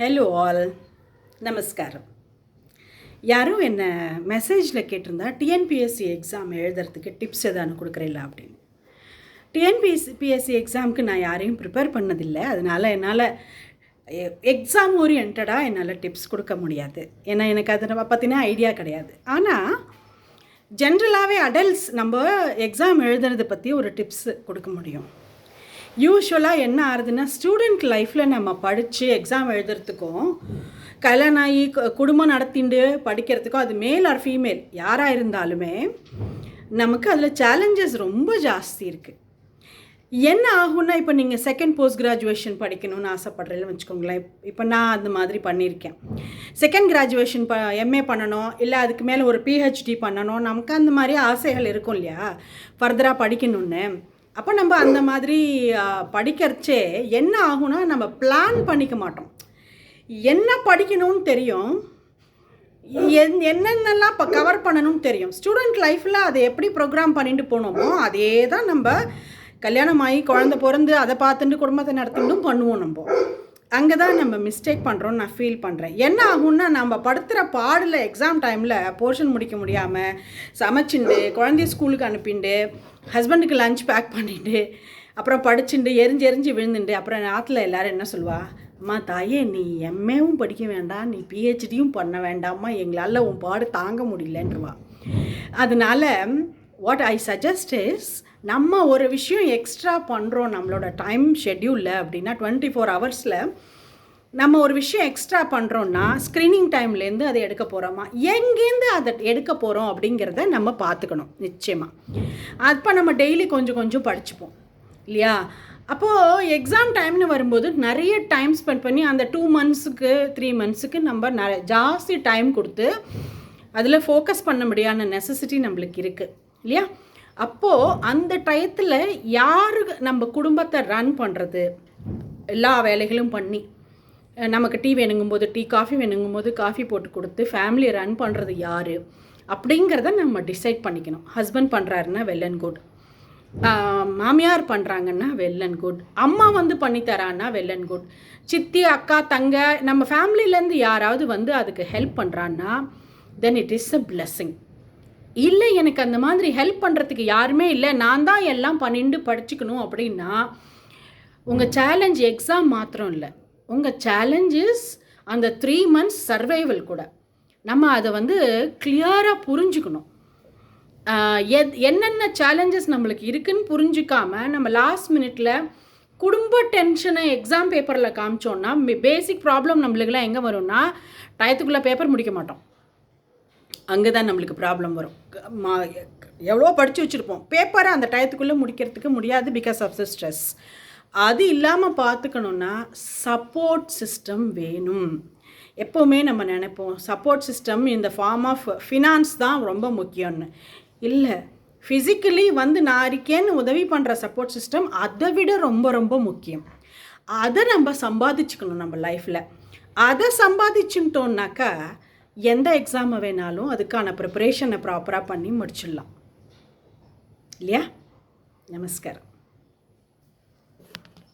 Hello all நமஸ்காரம். யாரும் என்ன மெசேஜில் கேட்டிருந்தா டிஎன்பிஎஸ்சி எக்ஸாம் எழுதுறதுக்கு டிப்ஸ் எதானு கொடுக்குறீங்களா அப்படின்னு. டிஎன்பிஎஸ்சி பிஎஸ்சி எக்ஸாமுக்கு நான் யாரையும் ப்ரிப்பேர் பண்ணதில்லை. அதனால் என்னால் எக்ஸாம் ஓரியன்டாக என்னால் டிப்ஸ் கொடுக்க முடியாது. ஏன்னா எனக்கு அதை பற்றின ஐடியா கிடையாது. ஆனால் ஜென்ரலாகவே அடல்ட்ஸ் நம்ம எக்ஸாம் எழுதுறதை பற்றி ஒரு டிப்ஸ் கொடுக்க முடியும். யூஸ்வலாக என்ன ஆகுதுன்னா ஸ்டூடெண்ட் லைஃப்பில் நம்ம படித்து எக்ஸாம் எழுதுறதுக்கும் கல்யாணம் ஆகி குடும்பம் நடத்திண்டு படிக்கிறதுக்கும் அது மேல் ஆர் ஃபீமேல் யாராக இருந்தாலுமே நமக்கு அதில் சேலஞ்சஸ் ரொம்ப ஜாஸ்தி இருக்குது என்ன ஆகும்னா இப்போ நீங்கள் செகண்ட் போஸ்ட் கிராஜுவேஷன் படிக்கணும்னு ஆசைப்படுறீங்கன்னு வச்சுக்கோங்களேன். இப்போ நான் அந்த மாதிரி பண்ணியிருக்கேன். செகண்ட் கிராஜுவேஷன் ப எம்ஏ பண்ணணும் இல்லை அதுக்கு மேலே ஒரு பிஹெச்டி பண்ணணும் நமக்கு அந்த மாதிரி ஆசைகள் இருக்கும் இல்லையா? ஃபர்தராக படிக்கணும்னு. அப்போ நம்ம அந்த மாதிரி படிக்கிறச்சே என்ன ஆகும்னா நம்ம பிளான் பண்ணிக்க மாட்டோம். என்ன படிக்கணும்னு தெரியும் என் என்னென்னலாம் இப்போ கவர் பண்ணணும்னு தெரியும். ஸ்டூடெண்ட் லைஃப்பில் அதை எப்படி ப்ரோக்ராம் பண்ணிட்டு போனோமோ அதே தான் நம்ம கல்யாணம் ஆகி குழந்தை பிறந்து அதை பார்த்துட்டு குடும்பத்தை நடத்திட்டும் பண்ணுவோம் நம்ம. அங்கே தான் நம்ம மிஸ்டேக் பண்ணுறோம்னு நான் ஃபீல் பண்ணுறேன் என்ன ஆகும்னா நம்ம படுத்துகிற பாடில் எக்ஸாம் டைமில் போர்ஷன் முடிக்க முடியாமல் சமைச்சுண்டு குழந்தைய ஸ்கூலுக்கு அனுப்பிண்டு ஹஸ்பண்டுக்கு லஞ்ச் பேக் பண்ணிட்டு அப்புறம் படிச்சுண்டு எரிஞ்சு எரிஞ்சு விழுந்துண்டு அப்புறம் ஆற்றுல எல்லாரும் என்ன சொல்லுவா? அம்மா தாயே நீ எம்ஏவும் படிக்க வேண்டாம் நீ பிஹெச்டியும் பண்ண வேண்டாம்மா எங்களால் உன் பாடு தாங்க முடியலன்றவா. அதனால வாட் ஐ சஜஸ்ட் இஸ் நம்ம ஒரு விஷயம் எக்ஸ்ட்ரா பண்ணுறோம் நம்மளோட டைம் ஷெட்யூலில் அப்படின்னா டுவெண்ட்டி ஃபோர் ஹவர்ஸில் நம்ம ஒரு விஷயம் எக்ஸ்ட்ரா பண்ணுறோன்னா ஸ்க்ரீனிங் டைம்லேருந்து அதை எடுக்க போகிறோமா எங்கேருந்து அதை எடுக்க போகிறோம் அப்படிங்கிறத நம்ம பார்த்துக்கணும் நிச்சயமாக அப்போ நம்ம டெய்லி கொஞ்சம் கொஞ்சம் படிச்சுப்போம் இல்லையா? அப்போது எக்ஸாம் டைம்னு வரும்போது நிறைய டைம் ஸ்பெண்ட் பண்ணி அந்த டூ மந்த்ஸுக்கு த்ரீ மந்த்ஸுக்கு நம்ம நிறைய ஜாஸ்தி டைம் கொடுத்து அதில் ஃபோக்கஸ் பண்ண முடியாத நெசசிட்டி நம்மளுக்கு இருக்குது இல்லையா? அப்போது அந்த டயத்தில் யார் நம்ம குடும்பத்தை ரன் பண்ணுறது எல்லா வேலைகளும் பண்ணி. நமக்கு டீ வேணுங்கும்போது டீ காஃபி வேணுங்கும்போது காஃபி போட்டு கொடுத்து ஃபேமிலியை ரன் பண்ணுறது யார்? அப்படிங்கிறத நம்ம டிசைட் பண்ணிக்கணும். ஹஸ்பண்ட் பண்ணுறாருன்னா வெல் அண்ட் குட் மாமியார் பண்ணுறாங்கன்னா வெல் அண்ட் குட் அம்மா வந்து பண்ணித்தரான்னா வெல் அண்ட் குட் சித்தி அக்கா தங்க நம்ம ஃபேமிலியிலேருந்து யாராவது வந்து அதுக்கு ஹெல்ப் பண்ணுறான்னா then it is a blessing இல்லை எனக்கு அந்த மாதிரி ஹெல்ப் பண்ணுறதுக்கு யாருமே இல்லை. நான் தான் எல்லாம் பண்ணிட்டு படிச்சுக்கணும் அப்படின்னா உங்கள் சேலஞ்ச் எக்ஸாம் மாத்திரம் இல்லை. உங்கள் சேலஞ்சஸ் அந்த த்ரீ மந்த்ஸ் சர்வைவல் கூட. நம்ம அதை வந்து கிளியராக புரிஞ்சுக்கணும். எத் என்னென்ன சேலஞ்சஸ் நம்மளுக்கு இருக்குன்னு புரிஞ்சுக்காம நம்ம லாஸ்ட் மினிட்ல குடும்ப டென்ஷனை எக்ஸாம் பேப்பரில் காமிச்சோன்னா பேசிக் ப்ராப்ளம் நம்மளுக்குலாம் எங்கே வரும்னா டயத்துக்குள்ளே பேப்பர் முடிக்க மாட்டோம். அங்கே தான் நம்மளுக்கு ப்ராப்ளம் வரும். மா- எவ்வளோ படித்து வச்சுருப்போம். பேப்பரை அந்த டயத்துக்குள்ளே முடிக்கிறதுக்கு முடியாது பிகாஸ் ஆஃப் த ஸ்ட்ரெஸ் அது இல்லாமல் பார்த்துக்கணுன்னா சப்போர்ட் சிஸ்டம் வேணும். எப்போவுமே நம்ம நினைப்போம் சப்போர்ட் சிஸ்டம் இந்த ஃபார்ம் ஆஃப் ஃபினான்ஸ் தான் ரொம்ப முக்கியம்னு. இல்லை ஃபிசிக்கலி வந்து நான் இருக்கேன்னு உதவி பண்ணுற சப்போர்ட் சிஸ்டம் அதை விட ரொம்ப ரொம்ப முக்கியம். அதை நம்ம சம்பாதிச்சுக்கணும் நம்ம லைஃப்பில் அதை சம்பாதிச்சுட்டோம்னாக்கா எந்த எக்ஸாமை வேணாலும் அதுக்கான ப்ரிப்பரேஷனை ப்ராப்பராக பண்ணி முடிச்சிடலாம். இல்லையா? நமஸ்காரம்.